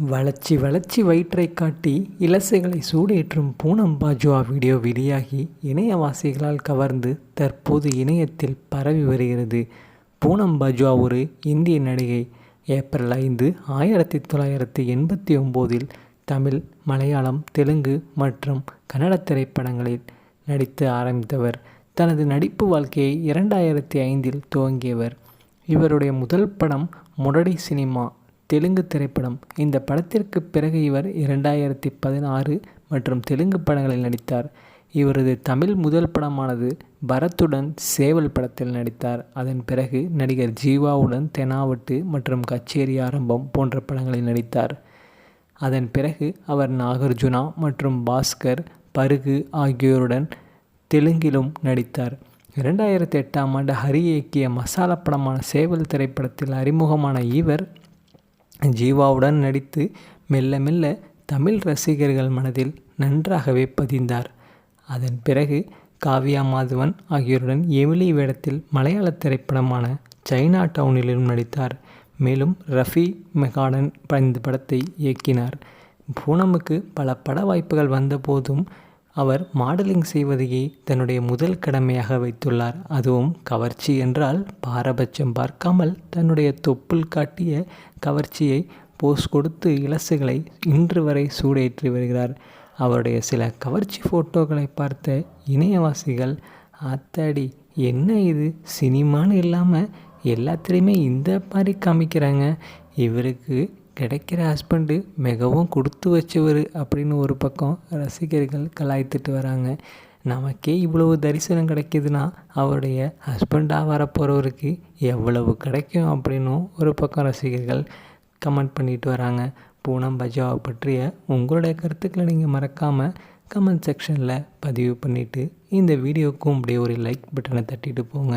வளச்சி வளச்சி வயிற்றை காட்டி இலசைகளை சூடேற்றும் பூனம் பாஜுவா வீடியோ வெளியாகி இணையவாசிகளால் கவர்ந்து தற்போது இணையத்தில் பரவி வருகிறது. பூனம் பாஜுவா ஒரு இந்திய நடிகை. ஏப்ரல் ஐந்து ஆயிரத்தி தொள்ளாயிரத்தி எண்பத்தி ஒம்போதில் தமிழ் மலையாளம் தெலுங்கு மற்றும் கன்னட திரைப்படங்களில் நடித்து ஆரம்பித்தவர். தனது நடிப்பு வாழ்க்கையை இரண்டாயிரத்தி ஐந்தில் துவங்கியவர். இவருடைய முதல் படம் முரடி சினிமா. தெலுங்கு திரைப்படம். இந்த படத்திற்கு பிறகு இவர் இரண்டாயிரத்தி பதினாறு மற்றும் தெலுங்கு படங்களில் நடித்தார். இவரது தமிழ் முதல் படமானது பரத்துடன் சேவல் படத்தில் நடித்தார். அதன் பிறகு நடிகர் ஜீவாவுடன் தெனாவட்டு மற்றும் கச்சேரி ஆரம்பம் போன்ற படங்களில் நடித்தார். அதன் பிறகு அவர் நாகார்ஜுனா மற்றும் பாஸ்கர் பருகு ஆகியோருடன் தெலுங்கிலும் நடித்தார். இரண்டாயிரத்தி எட்டாம் ஆண்டு ஹரி இயக்கிய மசாலா படமான சேவல் திரைப்படத்தில் அறிமுகமான இவர் ஜீவாவுடன் நடித்து மெல்ல மெல்ல தமிழ் ரசிகர்கள் மனதில் நன்றாகவே பதிந்தார். அதன் பிறகு காவ்யா மாதவன் ஆகியோருடன் எமிலி வேடத்தில் மலையாள திரைப்படமான சைனா டவுனிலும் நடித்தார். மேலும் ரஃபி மெகாடன் இந்த படத்தை இயக்கினார். பூனமுக்கு பல பட வாய்ப்புகள் வந்தபோதும் அவர் மாடலிங் செய்வதையே தன்னுடைய முதல் கடமையாக வைத்துள்ளார். அதுவும் கவர்ச்சி என்றால் பாரபட்சம் பார்க்காமல் தன்னுடைய தொப்புள் காட்டிய கவர்ச்சியை போஸ் கொடுத்து இலசுகளை இன்று வரை சூடேற்றி வருகிறார். அவருடைய சில கவர்ச்சி ஃபோட்டோக்களை பார்த்த இணையவாசிகள் அத்தாடி என்ன இது? சினிமான்னு இல்லாமல் எல்லாத்துலேயுமே இந்த மாதிரி காமிக்கிறாங்க. இவருக்கு கிடைக்கிற ஹஸ்பண்டு மிகவும் கொடுத்து வச்சவர் அப்படின்னு ஒரு பக்கம் ரசிகர்கள் கலாய்த்துட்டு வராங்க. நமக்கே இவ்வளவு தரிசனம் கிடைக்கிதுன்னா அவருடைய ஹஸ்பண்டாக வரப்போகிறவருக்கு எவ்வளவு கிடைக்கும் அப்படின்னும் ஒரு பக்கம் ரசிகர்கள் கமெண்ட் பண்ணிட்டு வராங்க. பூனம் பஜாவை பற்றிய உங்களுடைய கருத்துக்களை நீங்கள் மறக்காமல் கமெண்ட் செக்ஷனில் பதிவு பண்ணிவிட்டு இந்த வீடியோவுக்கும் அப்படியே ஒரு லைக் பட்டனை தட்டிட்டு போங்க.